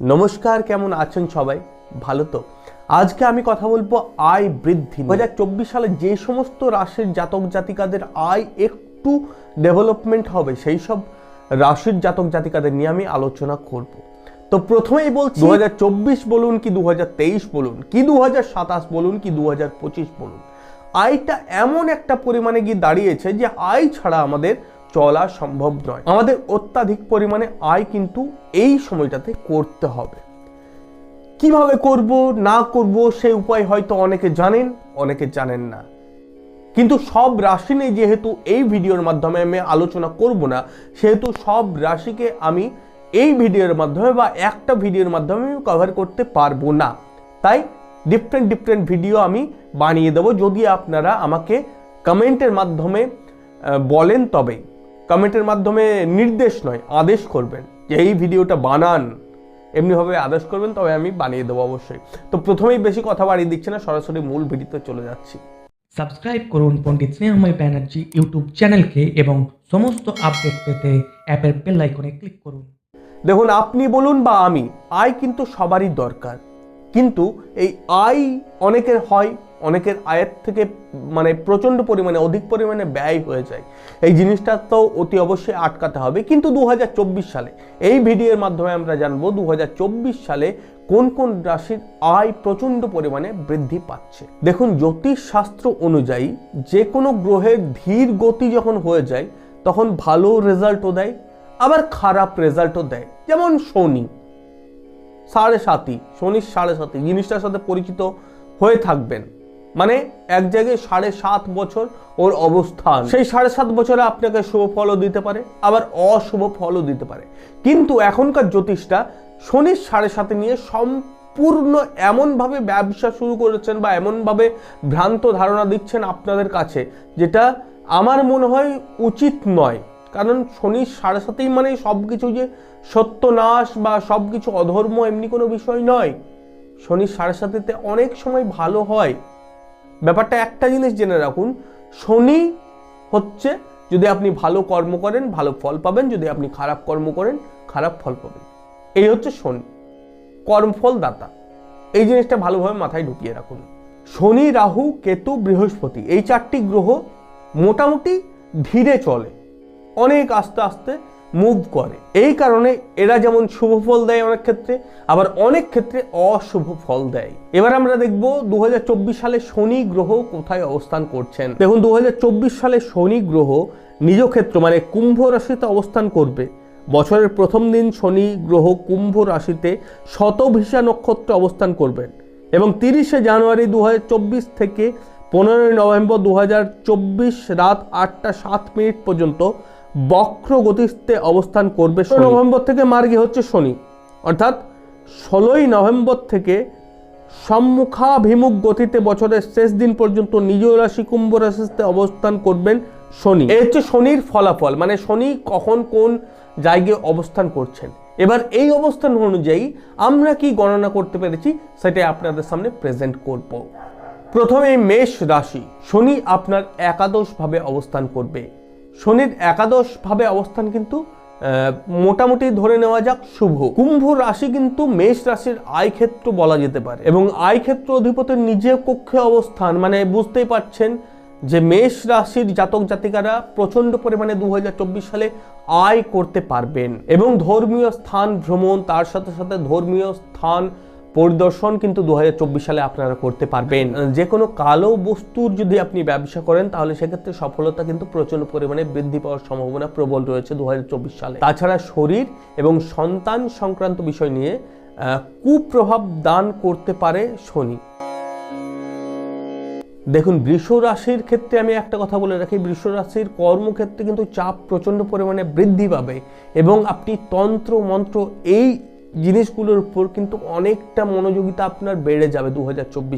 নমস্কার, কেমন আছেন সবাই? ভালো তো? আজকে আমি কথা বলব আয় বৃদ্ধি দু হাজার চব্বিশ সালে যে সমস্ত রাশির জাতক জাতিকাদের আয় একটু ডেভেলপমেন্ট হবে, সেই সব রাশির জাতক জাতিকাদের নিয়ে আমি আলোচনা করব। তো প্রথমেই বলছি দু হাজার চব্বিশ বলুন কি দু হাজার তেইশ বলুন, কি দু হাজার সাতাশ বলুন কি দু হাজার পঁচিশ বলুন, আয়টা এমন একটা পরিমাণে গিয়ে দাঁড়িয়েছে যে আয় ছাড়া আমাদের চলা সম্ভব নয়। আমাদের অত্যাধিক পরিমাণে আয় কিন্তু এই সময়টাতে করতে হবে। কীভাবে করব, না করব সেই উপায় হয়তো অনেকে জানেন অনেকে জানেন না। কিন্তু সব রাশি নেই যেহেতু এই ভিডিওর মাধ্যমে আমি আলোচনা করব না, সেহেতু সব রাশিকে আমি এই ভিডিওর মাধ্যমে বা একটা ভিডিওর মাধ্যমে আমি কভার করতে পারব না। তাই ডিফারেন্ট ডিফারেন্ট ভিডিও আমি বানিয়ে দেবো। যদি আপনারা আমাকে কমেন্টের মাধ্যমে বলেন তবেই। কমেন্টের মাধ্যমে নির্দেশ নয় আদেশ করবেন যে এই ভিডিওটা বানান। এমনিভাবে আদেশ করবেন তবে আমি বানিয়ে দেবো অবশ্যই। তো প্রথমেই বেশি কথা বাড়িয়ে দিচ্ছি না সরাসরি মূল ভিডিওতে চলে যাচ্ছি। সাবস্ক্রাইব করুন পণ্ডিত স্নেহময় ব্যানার্জি ইউটিউব চ্যানেলকে এবং সমস্ত আপডেট পেতে অ্যাপের বেল আইকনে ক্লিক করুন। দেখুন আপনি বলুন বা আমি আয় কিন্তু সবারই দরকার। কিন্তু এই আয় অনেকের হয় অনেকের আয়ের থেকে মানে প্রচণ্ড পরিমাণে, অধিক পরিমাণে ব্যয় হয়ে যায়। এই জিনিসটা তো অতি অবশ্যই আটকাতে হবে। কিন্তু দু হাজার চব্বিশ সালে, এই ভিডিওর মাধ্যমে আমরা জানব দু হাজার চব্বিশ সালে কোন কোন রাশির আয় প্রচণ্ড পরিমাণে বৃদ্ধি পাচ্ছে। দেখুন জ্যোতিষ শাস্ত্র অনুযায়ী যে কোনো গ্রহের ধীর গতি যখন হয়ে যায়, তখন ভালো রেজাল্টও দেয়, আবার খারাপ রেজাল্টও দেয়। যেমন শনি, সাড়ে সাতই, শনির সাড়ে সাতই, জিনিসটার সাথে পরিচিত হয়ে থাকবেন। মানে এক জায়গায় সাড়ে সাত বছর ওর অবস্থান। সেই সাড়ে সাত বছরে আপনাকে শুভ ফলও দিতে পারে, আবার অশুভ ফলও দিতে পারে। কিন্তু এখনকার জ্যোতিষটা শনির সাড়ে সাথে নিয়ে সম্পূর্ণ এমনভাবে ব্যবসা শুরু করেছেন বা এমনভাবে ভ্রান্ত ধারণা দিচ্ছেন আপনাদের কাছে, যেটা আমার মনে হয় উচিত নয়। কারণ শনি সাড়ে সাতেই মানে সব কিছু যে সত্যনাশ বা সব কিছু অধর্ম এমনি কোনো বিষয় নয়। শনি সাড়ে সাতেতে অনেক সময় ভালো হয়। ব্যাপারটা একটা জিনিস জেনে রাখুন, শনি হচ্ছে যদি আপনি ভালো কর্ম করেন, ভালো ফল পাবেন, যদি আপনি খারাপ কর্ম করেন, খারাপ ফল পাবেন। এই হচ্ছে শনি। কর্মফল দাতা। এই জিনিসটা ভালোভাবে মাথায় ঢুকিয়ে রাখুন। শনি, রাহু, কেতু, বৃহস্পতি, এই চারটি গ্রহ মোটামুটি ধীরে চলে। অনেক আস্তে আস্তে মুভ করে। এই কারণে এরা যেমন শুভ ফল দেয় অনেক ক্ষেত্রে, আবার অনেক ক্ষেত্রে অশুভ ফল দেয়। এবার আমরা দেখব দু হাজার চব্বিশ সালে শনি গ্রহ কোথায় অবস্থান করছেন। দেখুন দু হাজার চব্বিশ সালে শনি গ্রহ নিজ ক্ষেত্র মানে কুম্ভ রাশিতে অবস্থান করবে। বছরের প্রথম দিন শনি গ্রহ কুম্ভ রাশিতে শতভিষা নক্ষত্রে অবস্থান করবেন। এবং তিরিশে জানুয়ারি দু হাজার চব্বিশ থেকে পনেরোই নভেম্বর দু হাজার চব্বিশ রাত আটটা সাত মিনিট পর্যন্ত বক্র গতিস্থে অবস্থান করবে ষোলো নভেম্বর থেকে মার্গে হচ্ছে শনি। অর্থাৎ ষোলোই নভেম্বর থেকে সম্মুখাভিমুখ গতিতে বছরের শেষ দিন পর্যন্ত নিজ রাশি কুম্ভ রাশিতে অবস্থান করবেন শনি। এই হচ্ছে শনির ফলাফল মানে শনি কখন কোন জায়গায় অবস্থান করছেন। এবার এই অবস্থান অনুযায়ী আমরা কি গণনা করতে পেরেছি সেটাই আপনাদের সামনে প্রেজেন্ট করব। প্রথমে মেষ রাশি শনি আপনার একাদশভাবে অবস্থান করবে। শনির একাদশভাবে অবস্থান কিন্তু মোটামুটি ধরে নেওয়া যাক শুভ। কুম্ভ রাশি কিন্তু মেষ রাশির আয় ক্ষেত্র বলা যেতে পারে। এবং আয় ক্ষেত্র অধিপতির নিজে কক্ষে অবস্থান মানে বুঝতেই পারছেন যে মেষ রাশির জাতক জাতিকারা প্রচণ্ড পরিমাণে দু হাজার চব্বিশ সালে আয় করতে পারবেন। এবং ধর্মীয় স্থান ভ্রমণ, তার সাথে সাথে ধর্মীয় স্থান পরিদর্শন কিন্তু দু হাজার চব্বিশ সালে আপনারা করতে পারবেন। যে কোনো কালো বস্তুর যদি আপনি ব্যবসা করেন, তাহলে সেক্ষেত্রে সফলতা কিন্তু প্রচণ্ড পরিমাণে বৃদ্ধি পাওয়ার সম্ভাবনা প্রবল রয়েছে দুহাজার চব্বিশ সালে। তাছাড়া শরীর এবং সন্তান সংক্রান্ত বিষয় নিয়ে কুপ্রভাব দান করতে পারে শনি। দেখুন, বৃষ রাশির ক্ষেত্রে আমি একটা কথা বলে রাখি, বৃষ রাশির কর্মক্ষেত্রে কিন্তু চাপ প্রচণ্ড পরিমাণে বৃদ্ধি পাবে এবং আপনি তন্ত্র, মন্ত্র এই জিনিসগুলোর উপর কিন্তু অনেকটা মনোযোগিতা আপনার বেড়ে যাবে দু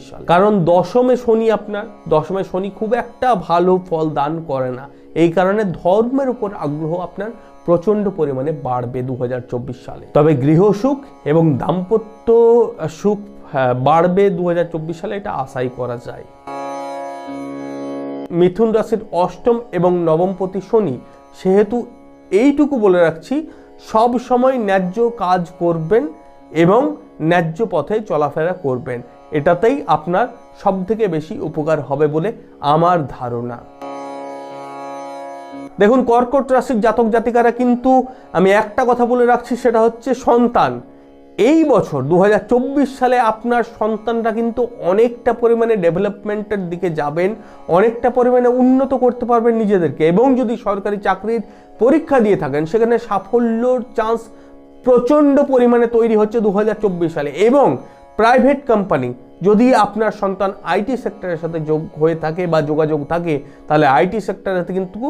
সালে। কারণ দশমে শনি আপনার দশমে শনি খুব একটা ভালো ফল দান করে না। এই কারণে ধর্মের উপর আগ্রহ আপনার প্রচণ্ড পরিমাণে বাড়বে দু হাজার চব্বিশ সালে। তবে গৃহসুখ এবং দাম্পত্য সুখ হ্যাঁ, বাড়বে দু হাজার চব্বিশ সালে এটা আশাই করা যায়। মিথুন রাশির অষ্টম এবং নবমপতি শনি সেহেতু এইটুকু বলে রাখছি, সব সময় ন্যায্য কাজ করবেন এবং ন্যায্য পথে চলাফেরা করবেন। এটাতেই আপনার সব থেকে বেশি উপকার হবে বলে আমার ধারণা। দেখুন, কর্কট রাশির জাতক জাতিকারা কিন্তু, আমি একটা কথা বলে রাখছি, সেটা হচ্ছে সন্তান। এই বছর দু হাজার চব্বিশ সালে আপনার সন্তানরা কিন্তু অনেকটা পরিমাণে ডেভেলপমেন্টের দিকে যাবেন, অনেকটা পরিমাণে উন্নত করতে পারবেন নিজেদেরকে। এবং যদি সরকারি চাকরির পরীক্ষা দিয়ে থাকেন, সেখানে সাফল্যর চান্স প্রচণ্ড পরিমাণে তৈরি হচ্ছে দু হাজার চব্বিশ সালে। এবং প্রাইভেট কোম্পানি যদি আপনার সন্তান আইটি সেক্টরের সাথে যোগ হয়ে থাকে বা যোগাযোগ থাকে, তাহলে আইটি সেক্টরে কিন্তু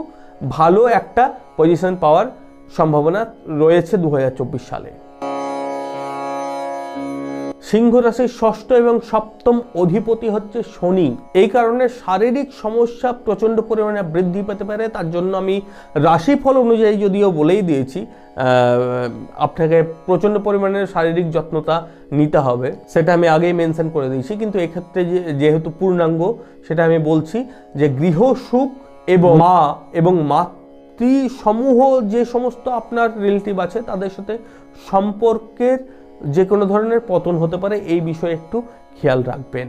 ভালো একটা পজিশন পাওয়ার সম্ভাবনা রয়েছে দু হাজার চব্বিশ সালে। সিংহ রাশির ষষ্ঠ এবং সপ্তম অধিপতি হচ্ছে শনি। এই কারণে শারীরিক সমস্যা প্রচণ্ড পরিমাণে বৃদ্ধি পেতে পারে। তার জন্য আমি রাশিফল অনুযায়ী যদিও বলেই দিয়েছি আপনাকে প্রচণ্ড পরিমাণে শারীরিক যত্নতা নিতে হবে। সেটা আমি আগেই মেনশন করে দিয়েছি। কিন্তু এক্ষেত্রে যেহেতু পূর্ণাঙ্গ, সেটা আমি বলছি যে গৃহ সুখ এবং মা এবং মাতৃ সমূহ যে সমস্ত আপনার রিলেটিভ আছে, তাদের সাথে সম্পর্কের যে কোনো ধরনের পতন হতে পারে, এই বিষয়ে একটু খেয়াল রাখবেন।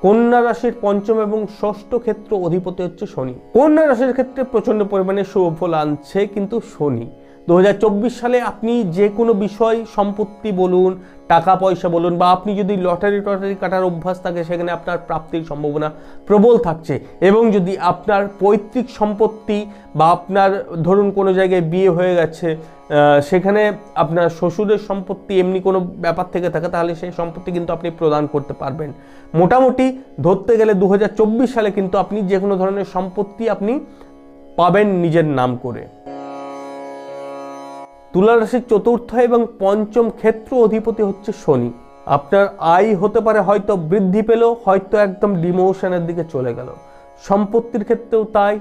কন্যা রাশির পঞ্চম এবং ষষ্ঠ ক্ষেত্র অধিপতি হচ্ছে শনি। কন্যা রাশির ক্ষেত্রে প্রচণ্ড পরিমাণে শুভ ফল আনছে কিন্তু শনি। দু হাজার চব্বিশ সালে আপনি যে কোনো বিষয়, সম্পত্তি বলুন, টাকা, পয়সা বলুন, বা আপনি যদি লটারি টটারি কাটার অভ্যাস থাকে, সেখানে আপনার প্রাপ্তির সম্ভাবনা প্রবল থাকছে। এবং যদি আপনার পৈতৃক সম্পত্তি বা আপনার ধরুন কোনো জায়গায় বিয়ে হয়ে গেছে সেখানে আপনার শ্বশুরের সম্পত্তি এমনি কোনো ব্যাপার থেকে থাকে, তাহলে সেই সম্পত্তি কিন্তু আপনি প্রদান করতে পারবেন। মোটামুটি ধরতে গেলে দু হাজার চব্বিশ সালে কিন্তু আপনি যে কোনো ধরনের সম্পত্তি আপনি পাবেন নিজের নাম করে। তুলা রাশির চতুর্থ এবং পঞ্চম ক্ষেত্র অধিপতি হচ্ছে শনি। আপনার আয় হতে পারে হয়তো বৃদ্ধি পেল, হয়তো একদম ডিমোশনের দিকে চলে গেল। সম্পত্তির ক্ষেত্রেও তাই,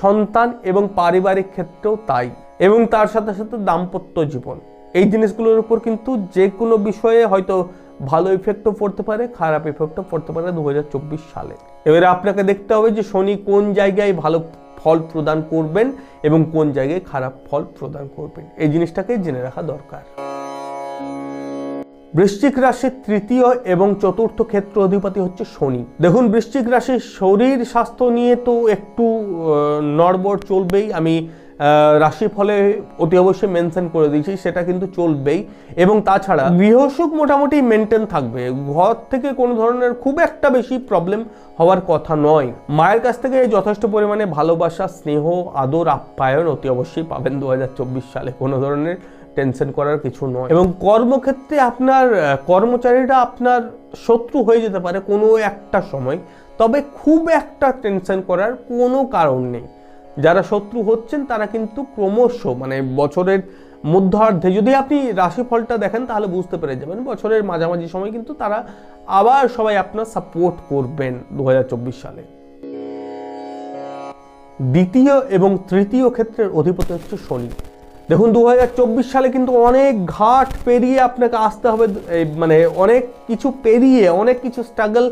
সন্তান এবং পারিবারিক ক্ষেত্রেও তাই, এবং তার সাথে সাথে দাম্পত্য জীবন। এই জিনিসগুলোর উপর কিন্তু যে কোনো বিষয়ে হয়তো ভালো ইফেক্টও পড়তে পারে, খারাপ ইফেক্টও পড়তে পারে দু হাজার চব্বিশ সালে। এবারে আপনাকে দেখতে হবে যে শনি কোন জায়গায় ভালো ফল প্রদান করবেন এবং কোন জায়গায় খারাপ ফল প্রদান করবেন। এই জিনিসটাকে জেনে রাখা দরকার। বৃশ্চিক রাশির তৃতীয় এবং চতুর্থ ক্ষেত্র অধিপতি হচ্ছে শনি। দেখুন, বৃশ্চিক রাশির শরীর স্বাস্থ্য নিয়ে তো একটু নড়বড় চলবেই। আমি রাশিফলে অতি অবশ্যই মেনশন করে দিয়েছি, সেটা কিন্তু চলবেই। এবং তাছাড়া গৃহসুখ মোটামুটি মেনটেন থাকবে। ঘর থেকে কোনো ধরনের খুব একটা বেশি প্রবলেম হওয়ার কথা নয়। মায়ের কাছ থেকে যথেষ্ট পরিমাণে ভালোবাসা, স্নেহ, আদর, আপ্যায়ন অতি অবশ্যই পাবেন দু হাজার চব্বিশ সালে। কোনো ধরনের টেনশন করার কিছু নয়। এবং কর্মক্ষেত্রে আপনার কর্মচারীরা আপনার শত্রু হয়ে যেতে পারে কোনো একটা সময়। তবে খুব একটা টেনশন করার কোনো কারণ নেই। যারা শত্রু হচ্ছেন, তারা কিন্তু ক্রমশ মানে বছরের মধ্যার্ধে, যদি আপনি রাশিফলটা দেখেন, তাহলে বুঝতে পেরে যাবেন বছরের মাঝামাঝি সময় কিন্তু তারা আবার সবাই আপনার সাপোর্ট করবেন দু হাজার চব্বিশ সালে। দ্বিতীয় এবং তৃতীয় ক্ষেত্রের অধিপতি হচ্ছে শনি। দেখুন দু হাজার চব্বিশ সালে কিন্তু অনেক ঘাট পেরিয়ে আপনাকে আসতে হবে মানে অনেক কিছু পেরিয়ে, অনেক কিছু স্ট্রাগল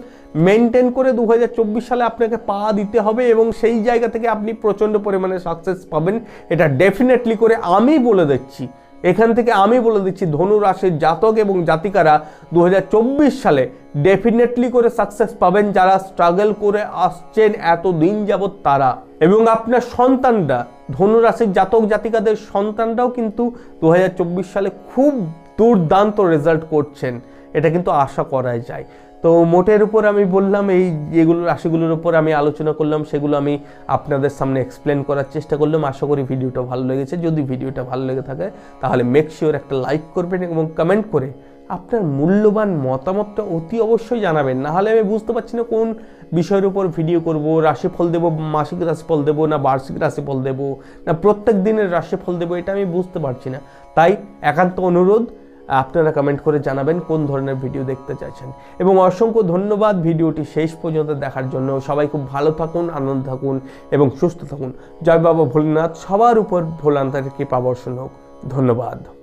মেনটেন করে দু হাজার চব্বিশ সালে আপনাকে পা দিতে হবে এবং সেই জায়গা থেকে আপনি প্রচণ্ড পরিমাণে সাকসেস পাবেন। এটা ডেফিনেটলি করে আমি বলে দিচ্ছি। এখান থেকে আমি বলে দিচ্ছি ধনু রাশির জাতক এবং জাতিকারা দু হাজার চব্বিশ সালে ডেফিনেটলি করে সাকসেস পাবেন। যারা স্ট্রাগল করে আসছেন এত দিন যাবৎ তারা এবং আপনার সন্তানরা ধনু রাশির জাতক জাতিকাদের সন্তানরাও কিন্তু দু হাজার চব্বিশ সালে খুব দুর্দান্ত রেজাল্ট করছেন। এটা কিন্তু আশা করাই যায়। তো মোটের উপর আমি বললাম, এই যেগুলো রাশিগুলোর উপর আমি আলোচনা করলাম, সেগুলো আমি আপনাদের সামনে এক্সপ্লেন করার চেষ্টা করলাম। আশা করি ভিডিওটা ভালো লেগেছে। যদি ভিডিওটা ভালো লেগে থাকে, তাহলে মেক শিওর একটা লাইক করবেন এবং কমেন্ট করে আপনার মূল্যবান মতামতটা অতি অবশ্যই জানাবেন। না হলে আমি বুঝতে পারছি না কোন বিষয়ের উপর ভিডিও করব, রাশিফল দেব, মাসিক রাশিফল দেব না বার্ষিক রাশিফল দেব, না প্রত্যেক দিনের রাশিফল দেব, এটা আমি বুঝতে পারছি না। তাই একান্ত অনুরোধ, আপনারা কমেন্ট করে জানাবেন কোন ধরনের ভিডিও দেখতে চাইছেন। এবং অসংখ্য ধন্যবাদ ভিডিওটি শেষ পর্যন্ত দেখার জন্য। সবাই খুব ভালো থাকুন, আনন্দ থাকুন এবং সুস্থ থাকুন। জয় বাবা ভোলেনাথ, সবার উপর ভোলান্তার কৃপা হোক। ধন্যবাদ।